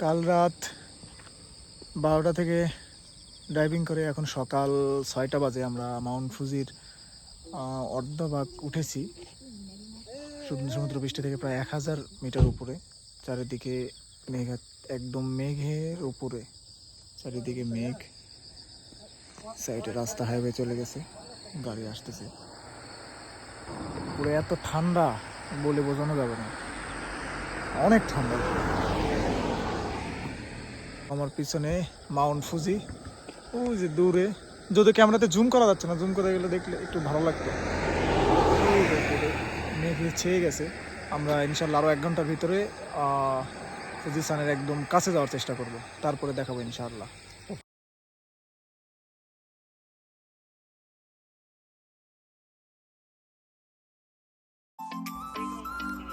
কাল রাত বারোটা থেকে ড্রাইভিং করে এখন সকাল ছয়টা বাজে আমরা মাউন্ট ফুজির অর্ধভাগ উঠেছি। সমুদ্র পৃষ্ঠ থেকে প্রায় এক হাজার মিটার উপরে। চারিদিকে মেঘ, একদম মেঘের উপরে। চারিদিকে মেঘ। সাইডে রাস্তা হাইওয়ে চলে গেছে। গাড়ি আসতেছে। পুরো এত ঠান্ডা বলে বোঝানো যাবে না। অনেক ঠান্ডা। আমার পিছনে মাউন্ট ফুজি। ওই যে দূরে। যদি ক্যামেরাতে জুম করা যাচ্ছে না, জুম করে গেলে দেখলে একটু ভালো লাগতো। মেঘে ছেয়ে গেছে। আমরা ইনশাল্লাহ আরও এক ঘণ্টার ভিতরে ফুজি সানের একদম কাছে যাওয়ার চেষ্টা করব। তারপরে দেখাবো ইনশাআল্লাহ।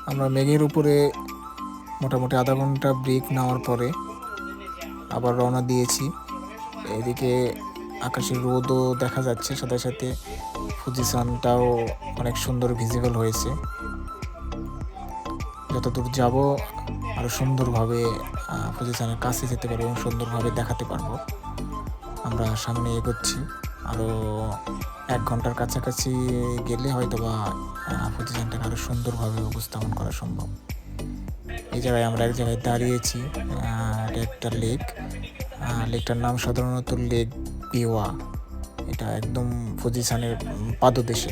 আমরা মেঘের উপরে মোটামুটি আধা ঘণ্টা ব্রেক নেওয়ার পরে আবার রওনা দিয়েছি। এদিকে আকাশের রোদও দেখা যাচ্ছে, সাথে সাথে পজিশনটাও অনেক সুন্দর ভিজিবল হয়েছে। যতদূর যাব আরও সুন্দরভাবে পজিশনের কাছে যেতে পারব এবং সুন্দরভাবে দেখাতে পারব। আমরা সামনে এগোচ্ছি। আরও এক ঘণ্টার কাছাকাছি গেলে হয়তো বা পজিশনটাকে আরও সুন্দরভাবে উপস্থাপন করা সম্ভব। এই জায়গায় আমরা এক জায়গায় দাঁড়িয়েছি এটা একটা লেক লেকটার নাম সাধারণত লেক বিওয়া। এটা একদম পজিশনের পাদদেশে।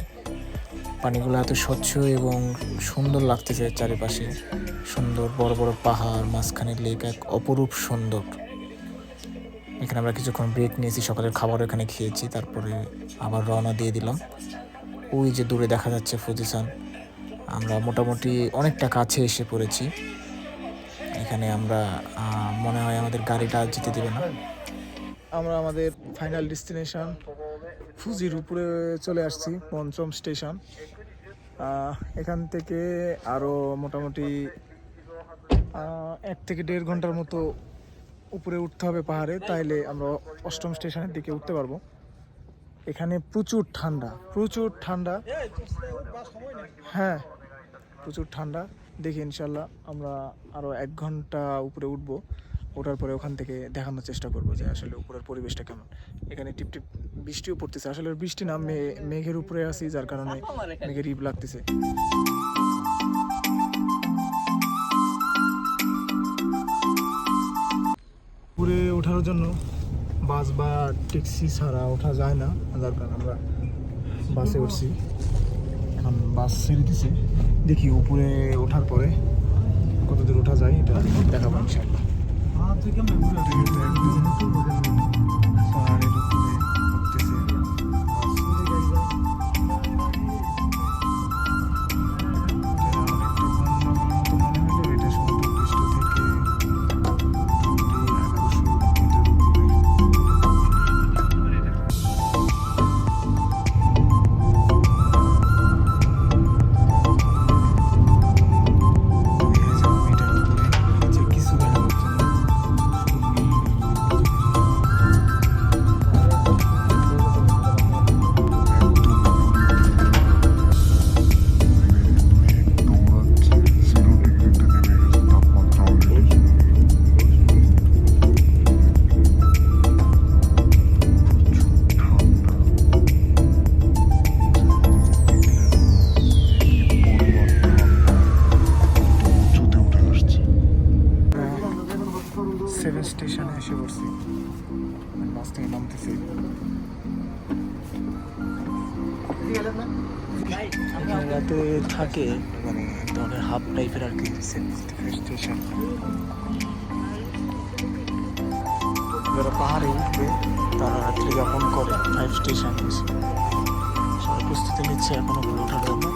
পানিগুলো এত স্বচ্ছ এবং সুন্দর লাগতেছে চারিপাশে। সুন্দর বড় বড় পাহাড়, মাঝখানে লেক এক অপরূপ সুন্দর। এখানে আমরা কিছুক্ষণ ব্রেক নিয়েছি, সকালের খাবার এখানে খেয়েছি, তারপরে আবার রওনা দিয়ে দিলাম। ওই যে দূরে দেখা যাচ্ছে পজিশন। আমরা মোটামুটি অনেকটা কাছে এসে পড়েছি। এখানে আমরা মনে হয় আমাদের গাড়িটা যেতে দেবে না। আমরা আমাদের ফাইনাল ডেস্টিনেশন ফুজির উপরে চলে আসছি, পঞ্চম স্টেশন এখান থেকে আরও মোটামুটি এক থেকে দেড় ঘণ্টার মতো উপরে উঠতে হবে পাহাড়ে, তাইলে আমরা অষ্টম স্টেশনের দিকে উঠতে পারব। এখানে প্রচুর ঠান্ডা প্রচুর ঠান্ডা। হ্যাঁ প্রচুর ঠান্ডা। দেখি ইনশাল্লাহ আমরা আরও এক ঘণ্টা উপরে উঠবো। ওঠার পরে ওখান থেকে দেখানোর চেষ্টা করব যে আসলে উপরের পরিবেশটা কেমন। এখানে টিপ টিপ বৃষ্টিও পড়তেছে। আসলে বৃষ্টি না মেঘের উপরে আছি যার কারণে মেঘের ইব লাগতেছে। উপরে ওঠার জন্য বাস বা ট্যাক্সি ছাড়া ওঠা যায় না যার কারণে আমরা বাসে উঠছি। এখন বাস ছেড়ে দিছে দেখি উপরে ওঠার পরে কত দূর ওঠা যায়, এটা দেখাবো ইনশাল্লাহ স্টেশনে এসে পড়ছি। বাস থেকে নামতেছি। রাতে থাকে মানে ধরনের হাফ টাইপের আর কি স্টেশন যারা পাহাড়ে উঠবে, তারা রাত্রি যাপন করে ফাইভ স্টেশন সবাই প্রস্তুতি নিচ্ছে, এখন ওঠার জন্য।